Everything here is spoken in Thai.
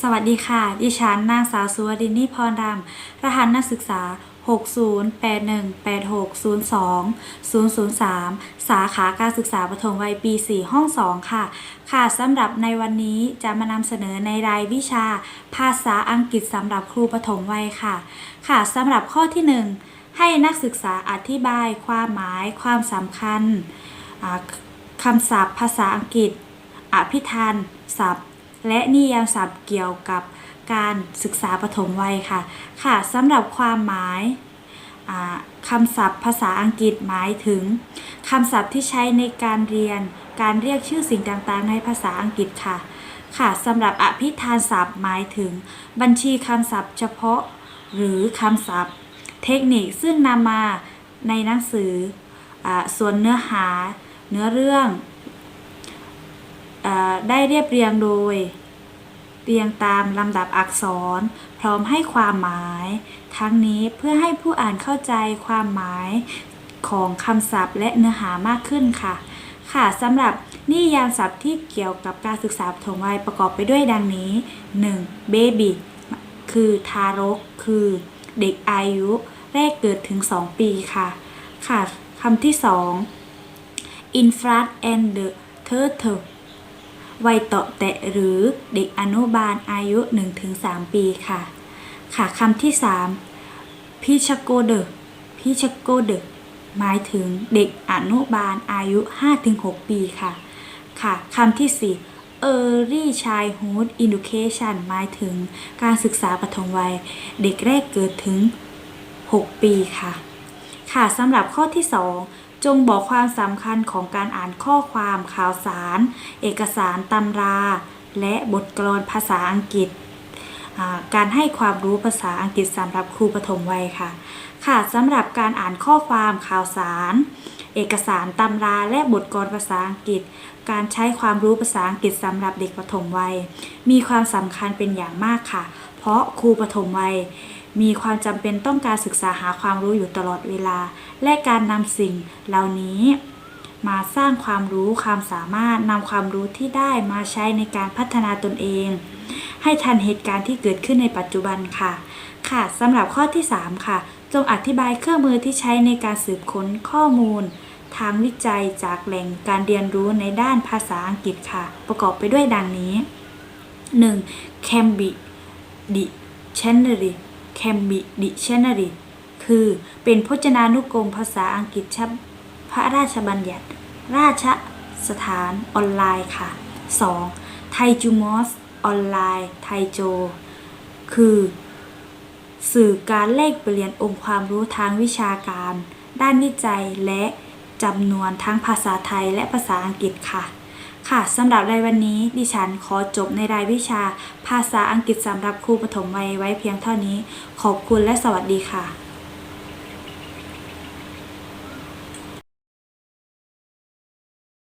สวัสดีค่ะ ดิฉันนางสาวสุวรินีพรรำรหัสนักศึกษา 60818602 003สาขาการศึกษาประถมวัยปี 4 ห้อง 2 ค่ะ ค่ะสำหรับในวันนี้จะมานำเสนอในรายวิชา ภาษาอังกฤษสำหรับครูประถมวัยค่ะ ค่ะสำหรับข้อที่ 1 ให้นักศึกษาอธิบายความหมาย ความสำคัญคำศัพท์ ภาษาอังกฤษ อภิธานศัพท์ และนิยามศัพท์เกี่ยวกับการศึกษาปฐมวัยค่ะ ค่ะสำหรับความหมายคำศัพท์ภาษาอังกฤษหมายถึงคำศัพท์ที่ใช้ในการเรียน การเรียกชื่อสิ่งต่างๆ ในภาษาอังกฤษค่ะ ค่ะสำหรับอภิธานศัพท์หมายถึง บัญชีคำศัพท์เฉพาะ หรือคำศัพท์ เทคนิคซึ่งนำมาในหนังสืออส่วนเนื้อหา เนื้อเรื่อง ได้เรียบเรียงโดย เรียงตามลำดับอักษร พร้อมให้ความหมาย ทั้งนี้เพื่อให้ผู้อ่านเข้าใจความหมายของคำศัพท์และเนื้อหามากขึ้นค่ะ ค่ะสำหรับนิยามศัพท์ที่เกี่ยวกับการศึกษาปฐมวัยประกอบไปด้วยดังนี้ 1. baby คือทารก คือเด็กอายุแรกเกิดถึง 2 ปีค่ะ ค่ะคำที่ 2 infant and the turtle วัยเตาะแตะหรือเด็กอนุบาลอายุ 1-3 ปีค่ะ ค่ะคำที่ 3 พิชโกเดพิชโกเดหมายถึงเด็กอนุบาลอายุ 5-6 ปีค่ะ ค่ะคำที่ 4 Early Childhood Education หมายถึงการศึกษาปฐมวัย เด็กแรกเกิดถึง 6 ปีค่ะ ค่ะสำหรับข้อที่ 2 จงบอกความสำคัญของการอ่านข้อความข่าวสาร เอกสารตำรา และบทกลอนภาษาอังกฤษ การให้ความรู้ภาษาอังกฤษสำหรับครูปฐมวัยค่ะ ค่ะสำหรับการอ่านข้อความข่าวสาร เอกสารตำราและบทกลภาษาอังกฤษ การใช้ความรู้ภาษาอังกฤษสำหรับเด็กปฐมวัย มีความสำคัญเป็นอย่างมากค่ะ เพราะครูปฐมวัย มีความจำเป็นต้องการศึกษาหาความรู้อยู่ตลอดเวลา และการนำสิ่งเหล่านี้มาสร้างความรู้ความสามารถนำความรู้ที่ได้มาใช้ในการพัฒนาตนเอง ให้ทันเหตุการณ์ที่เกิดขึ้นในปัจจุบันค่ะ ค่ะสำหรับข้อที่ 3 ค่ะ จงอธิบายเครื่องมือที่ใช้ในการสืบค้นข้อมูล ทางวิจัยจากแหล่งการเรียนรู้ในด้านภาษาอังกฤษค่ะ ประกอบไปด้วยดังนี้ 1. Cambridge Dictionary Cambridge Dictionary คือเป็นพจนานุกรมภาษาอังกฤษฉพระราชบัญญัติ ราชสถานออนไลน์ค่ะ 2. ไทจูมอสออนไลน์ ไทโจ คือ สื่อการแลกเปลี่ยนองค์ความรู้ทางวิชาการ ด้านวิจัยและ จำนวนทั้งภาษาไทยและภาษาอังกฤษค่ะ ค่ะสำหรับในวันนี้ดิฉันขอจบในรายวิชา ภาษาอังกฤษสำหรับครูปฐมวัยไว้เพียงเท่านี้ ขอบคุณและสวัสดีค่ะ